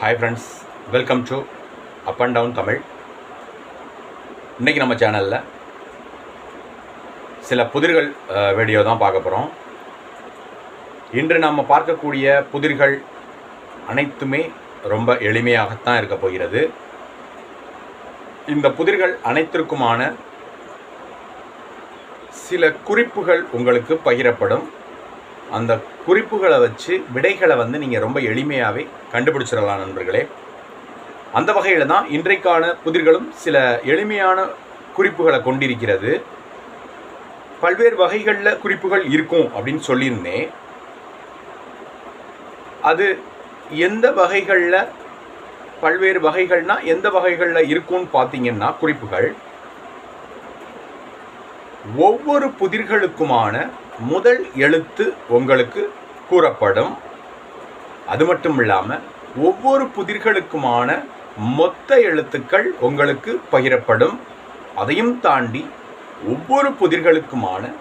Hi friends welcome to up and down Tamil இன்றைக்கி நம்ம சேனலில் சில புதிர்கள் வீடியோ தான் பார்க்க போகிறோம் இன்று நாம் பார்க்கக்கூடிய புதிர்கள் அனைத்துமே ரொம்ப எளிமையாகத்தான் இருக்க போகிறது. இந்த புதிர்கள் அனைத்திற்குமான சில குறிப்புகள் உங்களுக்கு பகிரப்படும். அந்த குறிப்புகளை வச்சு விடைகளை வந்து நீங்கள் ரொம்ப எளிமையாகவே கண்டுபிடிச்சிடலாம் நண்பர்களே. அந்த வகையில் தான் இன்றைக்கான புதிர்களும் சில எளிமையான குறிப்புகளை கொண்டிருக்கிறது. பல்வேறு வகைகளில் குறிப்புகள் இருக்கும் அப்படின்னு சொல்லியிருந்தேன். அது எந்த வகைகளில் பல்வேறு வகைகள்னால் எந்த வகைகளில் இருக்கும்னு பார்த்தீங்கன்னா குறிப்புகள். ஒவ்வொரு புதிர்களுக்குமான முதல் எழுத்து உங்களுக்கு கூறப்படும். அது மட்டும் இல்லாமல் ஒவ்வொரு புதிர்களுக்குமான மொத்த எழுத்துக்கள் உங்களுக்கு பகிரப்படும். அதையும் தாண்டி ஒவ்வொரு புதிர்களுக்குமான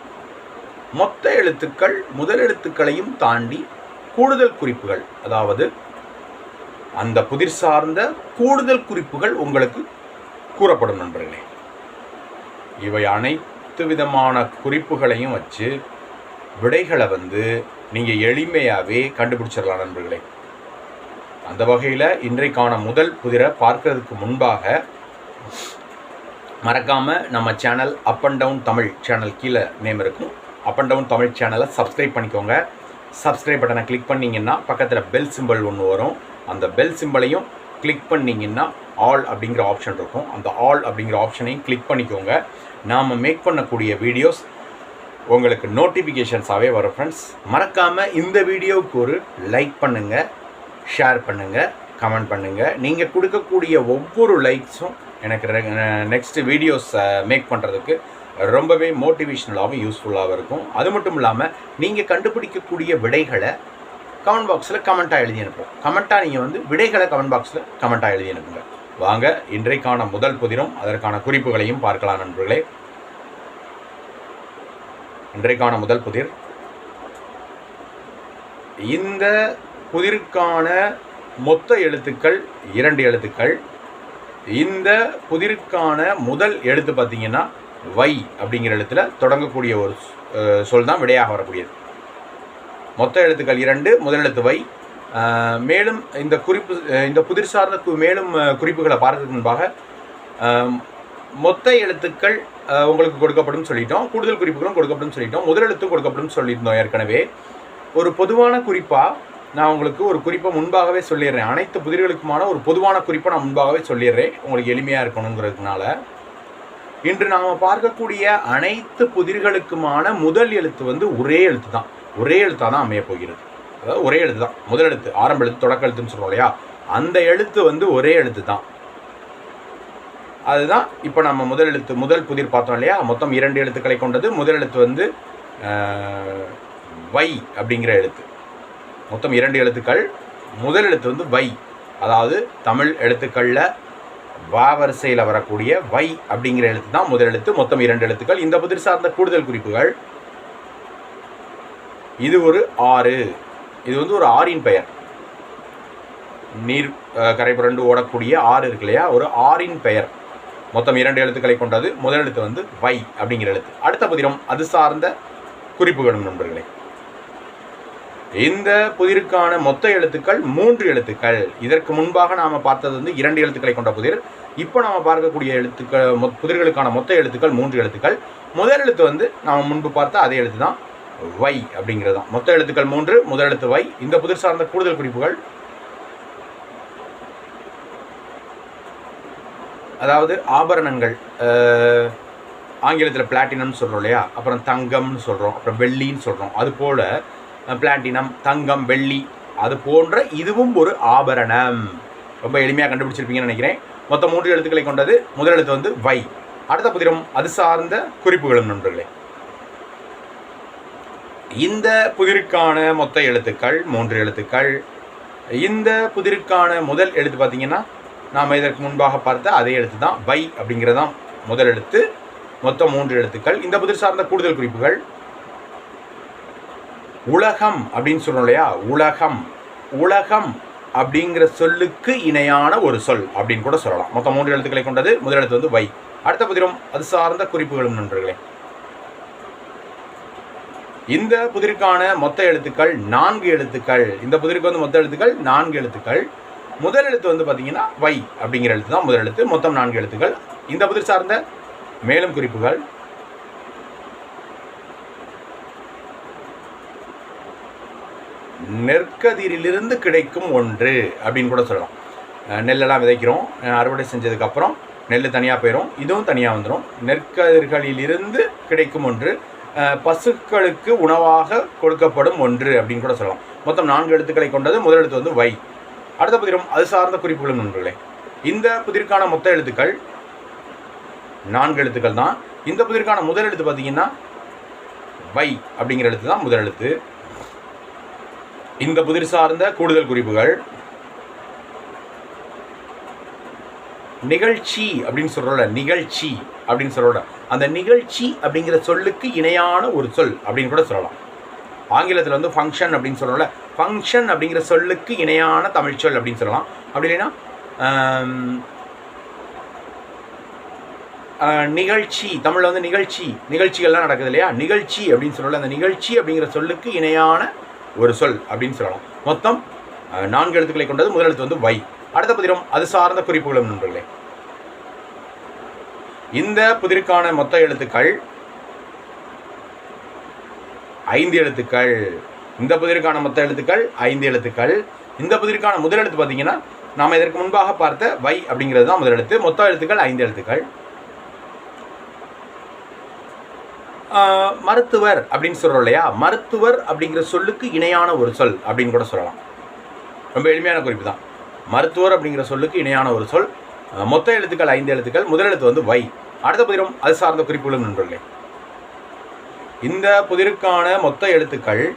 மொத்த எழுத்துக்கள் முதல் எழுத்துக்களையும் தாண்டி கூடுதல் குறிப்புகள். அதாவது அந்த புதிர் சார்ந்த கூடுதல் குறிப்புகள் உங்களுக்கு கூறப்படும் நண்பர்களே. இவை அனைத்து விதமான குறிப்புகளையும் வச்சு விடைகளை வந்து நீங்கள் எளிமையாகவே கண்டுபிடிச்சிடலாம் நண்பர்களே. அந்த வகையில் இன்றைக்கான முதல் புதிரை பார்க்கறதுக்கு முன்பாக மறக்காமல் நம்ம channel up and down Tamil channel கீழே நேம் இருக்கும். அப் அண்ட் டவுன் தமிழ் சேனலை சப்ஸ்கிரைப் பண்ணிக்கோங்க. சப்ஸ்கிரைப் பட்டனை கிளிக் பண்ணிங்கன்னா பக்கத்தில் பெல் சிம்பல் ஒன்று வரும். அந்த பெல் சிம்பலையும் கிளிக் பண்ணிங்கன்னா ஆல் அப்படிங்கிற ஆப்ஷன் இருக்கும். அந்த ஆல் அப்படிங்கிற ஆப்ஷனையும் கிளிக் பண்ணிக்கோங்க. நாம் மேக் பண்ணக்கூடிய வீடியோஸ் உங்களுக்கு நோட்டிஃபிகேஷன்ஸாகவே வரும் ஃப்ரெண்ட்ஸ் மறக்காமல் இந்த வீடியோவுக்கு ஒரு லைக் பண்ணுங்கள் ஷேர் பண்ணுங்கள் கமெண்ட் பண்ணுங்கள் நீங்கள் கொடுக்கக்கூடிய ஒவ்வொரு லைக்ஸும் எனக்கு நெக்ஸ்ட் வீடியோஸ் மேக் பண்ணுறதுக்கு ரொம்பவே மோட்டிவேஷ்னலாகவும் யூஸ்ஃபுல்லாகவும் இருக்கும். அது மட்டும் இல்லாமல் நீங்கள் கண்டுபிடிக்கக்கூடிய விடைகளை கமெண்ட் பாக்ஸில் கமெண்ட்டாக எழுதி அனுப்பும் கமெண்ட்டாக நீங்கள் வந்து விடைகளை கமெண்ட் பாக்ஸில் கமெண்ட்டாக எழுதி அனுப்புங்க. வாங்க இன்றைக்கான முதல் புதிரும் அதற்கான குறிப்புகளையும் பார்க்கலாம் நண்பர்களே. இன்றைக்கான முதல் புதிர். இந்த புதிருக்கான மொத்த எழுத்துக்கள் இரண்டு எழுத்துக்கள். இந்த புதிருக்கான முதல் எழுத்து பார்த்தீங்கன்னா வை அப்படிங்கிற எழுத்துல தொடங்கக்கூடிய ஒரு சொல் தான் விடையாக வரக்கூடியது. மொத்த எழுத்துக்கள் இரண்டு முதல் எழுத்து வை. மேலும் இந்த குறிப்பு இந்த புதிர் சார்ந்த மேலும் குறிப்புகளை பார்க்கறதுக்கு முன்பாக மொத்த எழுத்துக்கள் உங்களுக்கு கொடுக்கப்படும் சொல்லிட்டோம். கூடுதல் குறிப்புகளும் கொடுக்கப்படும் சொல்லிட்டோம். முதலெழுத்தும் கொடுக்கப்படும் சொல்லியிருந்தோம் ஏற்கனவே. ஒரு பொதுவான குறிப்பாக நான் உங்களுக்கு ஒரு குறிப்பை முன்பாகவே சொல்லிடுறேன். அனைத்து புதிர்களுக்குமான ஒரு பொதுவான குறிப்பை நான் முன்பாகவே சொல்லிடுறேன். உங்களுக்கு எளிமையாக இருக்கணுங்கிறதுனால. இன்று நாம் பார்க்கக்கூடிய அனைத்து புதிர்களுக்குமான முதல் எழுத்து வந்து ஒரே எழுத்து தான் ஒரே எழுத்தாக தான் அமைய போகிறது. அதாவது ஒரே எழுத்து தான். முதல் எழுத்து ஆரம்ப எழுத்து தொடக்க எழுத்துன்னு சொல்கிறோம் இல்லையா? அந்த எழுத்து வந்து ஒரே எழுத்து தான். அதுதான் இப்போ நம்ம முதல் எழுத்து முதல் புதிர் பார்த்தோம் இல்லையா? மொத்தம் இரண்டு எழுத்துக்களை கொண்டது. முதல் எழுத்து வந்து வை அப்படிங்கிற எழுத்து. மொத்தம் இரண்டு எழுத்துக்கள். முதல் எழுத்து வந்து வை. அதாவது தமிழ் எழுத்துக்களில் வா வரிசையில் வரக்கூடிய வை அப்படிங்கிற எழுத்து தான் முதல் எழுத்து. மொத்தம் இரண்டு எழுத்துக்கள். இந்த புதிர் சார்ந்த கூடுதல் குறிப்புகள் இது ஒரு ஆறு. இது வந்து ஒரு ஆறின் பெயர். நீர் கரைபுரண்டு கரை புரண்டு ஓடக்கூடிய ஆறு இருக்கு இல்லையா? ஒரு ஆறின் பெயர். மொத்தம் இரண்டு எழுத்துக்களை கொண்டது. முதல் எழுத்து வந்து வை அப்படிங்கிற எழுத்து. அடுத்த புதிரம் அது சார்ந்த குறிப்புகளும் நண்பர்களே. இந்த புதிருக்கான மொத்த எழுத்துக்கள் மூன்று எழுத்துக்கள். இதற்கு முன்பாக நாம் பார்த்தது வந்து இரண்டு எழுத்துக்களை கொண்ட புதிர். இப்போ நாம் பார்க்கக்கூடிய எழுத்துக்கள் மொ- புதிர்களுக்கான மொத்த எழுத்துக்கள் மூன்று எழுத்துக்கள். முதல் எழுத்து வந்து நாம் முன்பு பார்த்த அதே எழுத்து தான் வை அப்படிங்கிறது தான். மொத்த எழுத்துக்கள் மூன்று முதல் எழுத்து வை இந்த புதிர் சார்ந்த கூடுதல் குறிப்புகள். அதாவது ஆபரணங்கள் ஆங்கிலத்தில் பிளாட்டினம்னு சொல்கிறோம் இல்லையா? அப்புறம் தங்கம்னு சொல்கிறோம் அப்புறம் வெள்ளின்னு சொல்கிறோம் அது போல் பிளாட்டினம் தங்கம் வெள்ளி அது போன்ற இதுவும் ஒரு ஆபரணம். ரொம்ப எளிமையாக கண்டுபிடிச்சிருப்பீங்கன்னு நினைக்கிறேன். மொத்தம் மூன்று எழுத்துக்களை கொண்டது. முதல் எழுத்து வந்து வை அடுத்த புதிரம் அது சார்ந்த குறிப்புகளும் நண்பர்களே. இந்த புதிருக்கான மொத்த எழுத்துக்கள் மூன்று எழுத்துக்கள். இந்த புதிருக்கான முதல் எழுத்து பார்த்தீங்கன்னா நாம் இதற்கு முன்பாக பார்த்த அதே எழுத்து தான் வை அப்படிங்கிறது தான் முதல் எழுத்து. மொத்தம் மூன்று எழுத்துக்கள். இந்த புதிர் சார்ந்த கூடுதல் குறிப்புகள். உலகம் அப்படின்னு சொல்லணும் இல்லையா? உலகம். உலகம் அப்படிங்கிற சொல்லுக்கு இணையான ஒரு சொல் அப்படின்னு கூட சொல்லலாம். மொத்தம் மூன்று எழுத்துக்களை கொண்டது முதல் எழுத்து வந்து வை. அடுத்த புதிரும் அது சார்ந்த குறிப்புகளும் நண்பர்களே. இந்த புதிருக்கான மொத்த எழுத்துக்கள் நான்கு எழுத்துக்கள். இந்த புதிருக்கு வந்து மொத்த எழுத்துக்கள் நான்கு எழுத்துக்கள். முதல் எழுத்து வந்து பார்த்தீங்கன்னா வை அப்படிங்கிற எழுத்து தான் முதல் எழுத்து. மொத்தம் நான்கு எழுத்துக்கள். இந்த புதிர் சார்ந்த மேலும் குறிப்புகள். நெற்கதிரிலிருந்து கிடைக்கும் ஒன்று அப்படின்னு கூட சொல்லலாம். அஹ் நெல்லெல்லாம் விதைக்கிறோம். அஹ் அறுவடை செஞ்சதுக்கப்புறம் நெல் தனியாக போயிடும் இதுவும் தனியாக வந்துடும் நெற்கதிர்களிலிருந்து கிடைக்கும் ஒன்று. பசுக்களுக்கு உணவாக கொடுக்கப்படும் ஒன்று அப்படின்னு கூட சொல்லலாம். மொத்தம் நான்கு எழுத்துக்களை கொண்டது. முதல் எழுத்து வந்து வை. அடுத்த புதிரும் அது சார்ந்த குறிப்புகளும் நண்பர்களே. இந்த புதிருக்கான மொத்த எழுத்துக்கள் நான்கு எழுத்துக்கள் தான். இந்த புதிருக்கான முதல் எழுத்து பார்த்தீங்கன்னா வை அப்படிங்கிற எழுத்து தான் முதல் எழுத்து. இந்த புதிர் சார்ந்த கூடுதல் குறிப்புகள் நிகழ்ச்சி அப்படின்னு சொல்கிறோம்ல நிகழ்ச்சி அப்படின்னு சொல்கிறோம் அந்த நிகழ்ச்சி அப்படிங்கிற சொல்லுக்கு இணையான ஒரு சொல் அப்படின்னு கூட சொல்லலாம். ஆங்கிலத்தில் வந்து ஃபங்க்ஷன் அப்படின்னு சொல்லணும்ல ஃபங்க்ஷன் அப்படிங்கிற சொல்லுக்கு இணையான தமிழ் சொல் அப்படின்னு சொல்லலாம். அப்படி இல்லைன்னா நிகழ்ச்சி தமிழில் வந்து நிகழ்ச்சி நிகழ்ச்சிகள்லாம் நடக்குது இல்லையா? நிகழ்ச்சி அப்படின்னு சொல்லல அந்த நிகழ்ச்சி அப்படிங்கிற சொல்லுக்கு இணையான ஒரு சொல் அப்படின்னு சொல்லலாம். மொத்தம் நான்கு எழுத்துக்களை கொண்டது. முதல் எழுத்து வந்து வை அடுத்த புதிரும் அது சார்ந்த குறிப்புகளும் நண்பர்களே. இந்த புதிருக்கான மொத்த எழுத்துக்கள் ஐந்து எழுத்துக்கள். இந்த புதிருக்கான மொத்த எழுத்துக்கள் ஐந்து எழுத்துக்கள். இந்த புதிருக்கான முதல் எழுத்து பார்த்தீங்கன்னா நாம் இதற்கு முன்பாக பார்த்த வை அப்படிங்கிறது தான் முதல் எழுத்து. மொத்த எழுத்துக்கள் ஐந்து எழுத்துக்கள். மருத்துவர் அப்படின்னு சொல்கிறோம் இல்லையா? மருத்துவர் அப்படிங்கிற சொல்லுக்கு இணையான ஒரு சொல் அப்படின்னு கூட சொல்லலாம். ரொம்ப எளிமையான குறிப்பு தான். மருத்துவர் அப்படிங்கிற சொல்லுக்கு இணையான ஒரு சொல். மொத்த எழுத்துக்கள் ஐந்து எழுத்துக்கள். முதல் எழுத்து வந்து வை அடுத்த புதிரும் அது சார்ந்த குறிப்புகளும் நண்பர்களே. இந்த புதிருக்கான மொத்த எழுத்துக்கள்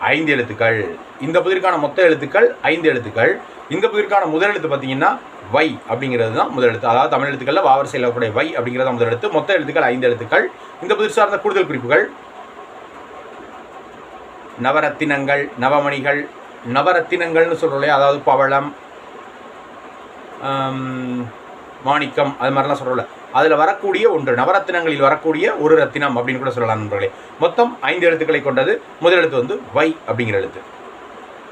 ஐந்து எழுத்துக்கள். இந்த புதிருக்கான மொத்த எழுத்துக்கள் ஐந்து எழுத்துக்கள். இந்த புதிருக்கான முதல் எழுத்து பார்த்தீங்கன்னா வை அப்படிங்கிறது தான் முதல் எழுத்து. அதாவது தமிழ் எழுத்துக்களில் வாவரிசையில் இருக்கக்கூடிய வை அப்படிங்கிறது முதல் எழுத்து. மொத்த எழுத்துக்கள் ஐந்து எழுத்துக்கள். இந்த புதிர் சார்ந்த கூடுதல் குறிப்புகள். நவரத்தினங்கள் நவமணிகள் நவரத்தினங்கள்னு சொல்கிறோம் இல்லையா? அதாவது பவளம் மாணிக்கம் அது மாதிரிலாம் சொல்கிறோம்ல அதில் வரக்கூடிய ஒன்று நவரத்தினங்களில் வரக்கூடிய ஒரு ரத்தினம் அப்படின்னு கூட சொல்லலாம் நண்பர்களே. மொத்தம் ஐந்து எழுத்துக்களை கொண்டது. முதல் எழுத்து வந்து வை அப்படிங்கிற எழுத்து.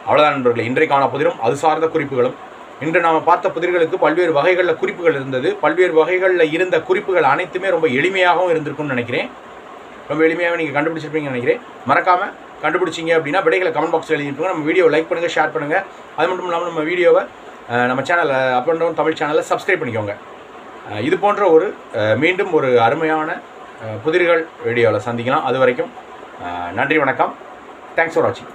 அவ்வளோதான் நண்பர்களே. இன்றைக்கான புதிரும் அது சார்ந்த குறிப்புகளும். இன்று நாம் பார்த்த புதிர்களுக்கு பல்வேறு வகைகளில் குறிப்புகள் இருந்தது. பல்வேறு வகைகளில் இருந்த குறிப்புகள் அனைத்துமே ரொம்ப எளிமையாகவும் இருந்திருக்கும்னு நினைக்கிறேன். ரொம்ப எளிமையாக நீங்கள் கண்டுபிடிச்சிருப்பீங்கன்னு நினைக்கிறேன். மறக்காமல் கண்டுபிடிச்சிங்க அப்படின்னா விடைகளை கமெண்ட் பாக்ஸில் எழுதிட்டுருங்க நம்ம வீடியோ லைக் பண்ணுங்கள் ஷேர் பண்ணுங்கள் அது மட்டும் இல்லாமல் நம்ம வீடியோவை நம்ம சேனலை அப் அண்ட் டவுன் தமிழ் சேனலை சப்ஸ்கிரைப் பண்ணிக்கோங்க. இது போன்ற ஒரு மீண்டும் ஒரு அருமையான புதிர்கள் வீடியோவில் சந்திக்கலாம். அது வரைக்கும் நன்றி வணக்கம். தேங்க்ஸ் ஃபார் வாட்சிங்